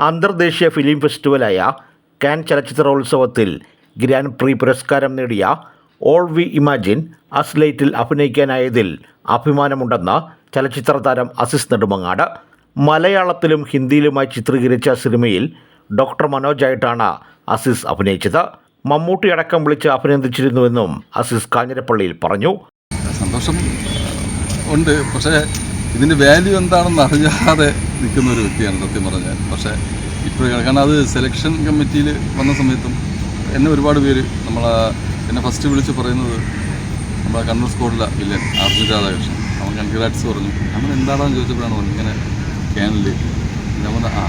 അന്തർദേശീയ ഫിലിം ഫെസ്റ്റിവലായ കാൻ ചലച്ചിത്രോത്സവത്തിൽ ഗ്രാൻഡ് പ്രീ പുരസ്കാരം നേടിയ ഓൾ വി ഇമാജിൻ അസ്ലൈറ്റിൽ അഭിനയിക്കാനായതിൽ അഭിമാനമുണ്ടെന്ന് ചലച്ചിത്ര താരം അസിസ് നെടുമങ്ങാട് മലയാളത്തിലും ഹിന്ദിയിലുമായി ചിത്രീകരിച്ച സിനിമയിൽ ഡോക്ടർ മനോജായിട്ടാണ് അസിസ് അഭിനയിച്ചത്. മമ്മൂട്ടി അടക്കം വിളിച്ച് അഭിനന്ദിച്ചിരുന്നുവെന്നും അസിസ് കാഞ്ഞിരപ്പള്ളിയിൽ പറഞ്ഞു. സന്തോഷം ഉണ്ട്. പക്ഷേ ഇതിന്റെ വാല്യൂ എന്താണെന്ന് അറിയാതെ നിൽക്കുന്ന ഒരു വ്യക്തിയാണ് സത്യം പറഞ്ഞാൽ പക്ഷേ ഇപ്പോൾ കാരണം അത് സെലക്ഷൻ കമ്മിറ്റിയിൽ വന്ന സമയത്തും എന്നെ ഒരുപാട് പേര് നമ്മളെ എന്നെ ഫസ്റ്റ് വിളിച്ച് പറയുന്നത് നമ്മളെ കണ്ണൂർ സ്കോഡിലെ വില്ലൻ അർജുൻ രാധാകൃഷ്ണൻ. അവൻ കൺഗ്രാറ്റ്സ് പറഞ്ഞു. നമ്മൾ എന്താണെന്ന് ചോദിച്ചപ്പോഴാണ് പറഞ്ഞു ഇങ്ങനെ ക്യാനിൽ ഞാൻ ആ.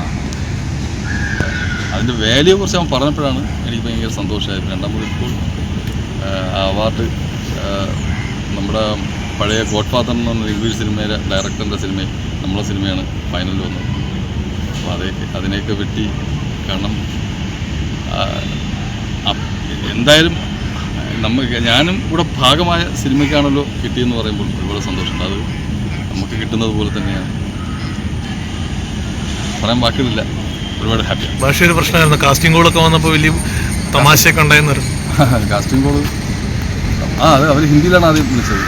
അതിന്റെ വാല്യൂ കുറിച്ച് അവൻ പറഞ്ഞപ്പോഴാണ് എനിക്ക് ഭയങ്കര സന്തോഷമായത്. രണ്ടാമത് ഇപ്പോൾ അവാർഡ് നമ്മുടെ പഴയ ഗോഡ് ഫാദർ എന്ന് പറഞ്ഞ ഇംഗ്ലീഷ് സിനിമയിലെ ഡയറക്ടറിന്റെ സിനിമ നമ്മളെ സിനിമയാണ് ഫൈനലിൽ വന്നത്. അപ്പോൾ അതേ അതിനെയൊക്കെ വെട്ടി കാരണം എന്തായാലും നമുക്ക് ഞാനും ഇവിടെ ഭാഗമായ സിനിമയ്ക്കാണല്ലോ കിട്ടിയെന്ന് പറയുമ്പോൾ ഒരുപാട് സന്തോഷം അത് നമുക്ക് കിട്ടുന്നത് പോലെ തന്നെയാണ്. പറയാൻ വാക്കുകളില്ല ഒരുപാട് ഹാപ്പിയാണ് ഭാഷ ഒരു പ്രശ്നമായിരുന്നു. കാസ്റ്റിംഗ് കോളൊക്കെ വന്നപ്പോൾ വലിയ തമാശയൊക്കെ ഉണ്ടായിരുന്നു കാസ്റ്റിംഗ് കോൾ ആ അത് അവർ ഹിന്ദിയിലാണ് ആദ്യം വിളിച്ചത്.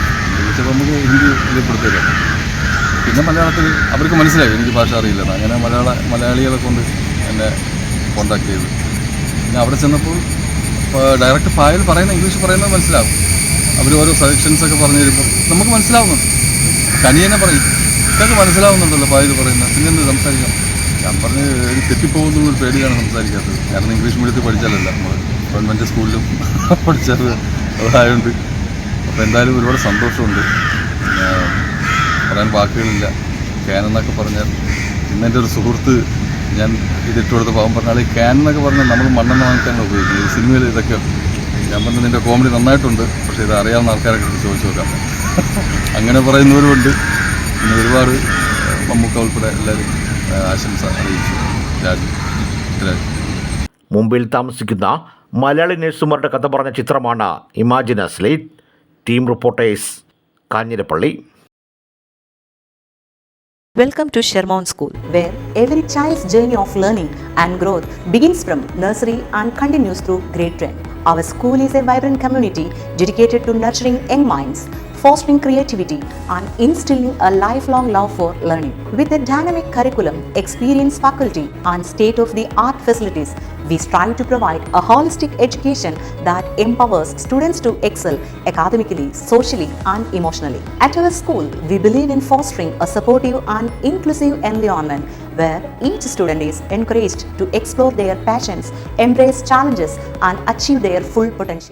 വിളിച്ചപ്പോൾ നമുക്ക് ഹിന്ദി വെളിപ്പെടുത്തില്ല പിന്നെ മലയാളത്തിൽ അവർക്ക് മനസ്സിലായി എനിക്ക് ഭാഷ അറിയില്ലെന്ന് അങ്ങനെ മലയാള മലയാളികളെ കൊണ്ട് എന്നെ കോണ്ടാക്ട് ചെയ്തു. പിന്നെ അവിടെ ചെന്നപ്പോൾ ഡയറക്റ്റ് ഫയൽ പറയുന്ന ഇംഗ്ലീഷ് പറയുന്നത് മനസ്സിലാവും. അവർ ഓരോ സജഷൻസ് ഒക്കെ പറഞ്ഞു തരുമ്പോൾ നമുക്ക് മനസ്സിലാവുന്നുണ്ട്. കനിയനെ പറയും ഇതൊക്കെ മനസ്സിലാവുന്നുണ്ടല്ലോ ഫയൽ പറയുന്നത്. പിന്നെ എന്ത് സംസാരിക്കാം? ഞാൻ പറഞ്ഞ് എനിക്ക് ഒരു പേടിയാണ് സംസാരിക്കാത്തത്. കാരണം ഇംഗ്ലീഷ് മീഡിയത്തിൽ പഠിച്ചാലല്ല നമ്മൾ ഗവൺമെന്റ് സ്കൂളിലും പഠിച്ചത് അതായതുകൊണ്ട് അപ്പോൾ എന്തായാലും ഒരുപാട് സന്തോഷമുണ്ട്. പറയാൻ വാക്കുകളില്ല. ക്യാൻ എന്നൊക്കെ പറഞ്ഞാൽ ഇന്ന് എന്റെ ഒരു സുഹൃത്ത് ഞാൻ ഇതിട്ട് കൊടുത്ത പാവം പറഞ്ഞാൽ ഈ ക്യാൻ എന്നൊക്കെ പറഞ്ഞാൽ നമ്മൾ മണ്ണെണ്ണ വാങ്ങിക്കാനാണ് ഉപയോഗിക്കുന്നത്. ഈ സിനിമയിൽ ഇതൊക്കെ ഞാൻ പറഞ്ഞ നിന്റെ കോമഡി നന്നായിട്ടുണ്ട്. പക്ഷേ ഇത് അറിയാവുന്ന ആൾക്കാരൊക്കെ ചോദിച്ചു നോക്കാം. അങ്ങനെ പറയുന്നവരുമുണ്ട്. പിന്നെ ഒരുപാട് മമ്മൂക്ക ഉൾപ്പെടെ എല്ലാവരും ആശംസ അറിയിച്ചു. രാജു രാജു. മുംബൈയിൽ താമസിക്കുന്ന മലയാളി നഴ്സുമാരുടെ കഥ പറഞ്ഞ ചിത്രമാണ് imagine as light team reporters Kanjirappally Welcome to Sherman School, where every child's journey of learning and growth begins from nursery and continues through grade 10. Our school is a vibrant community dedicated to nurturing young minds, fostering creativity, and instilling a lifelong love for learning. With a dynamic curriculum, experienced faculty, and state of the art facilities, we strive to provide a holistic education that empowers students to excel academically, socially, and emotionally. At our school, we believe in fostering a supportive and inclusive environment where each student is encouraged to explore their passions, embrace challenges, and achieve their full potential.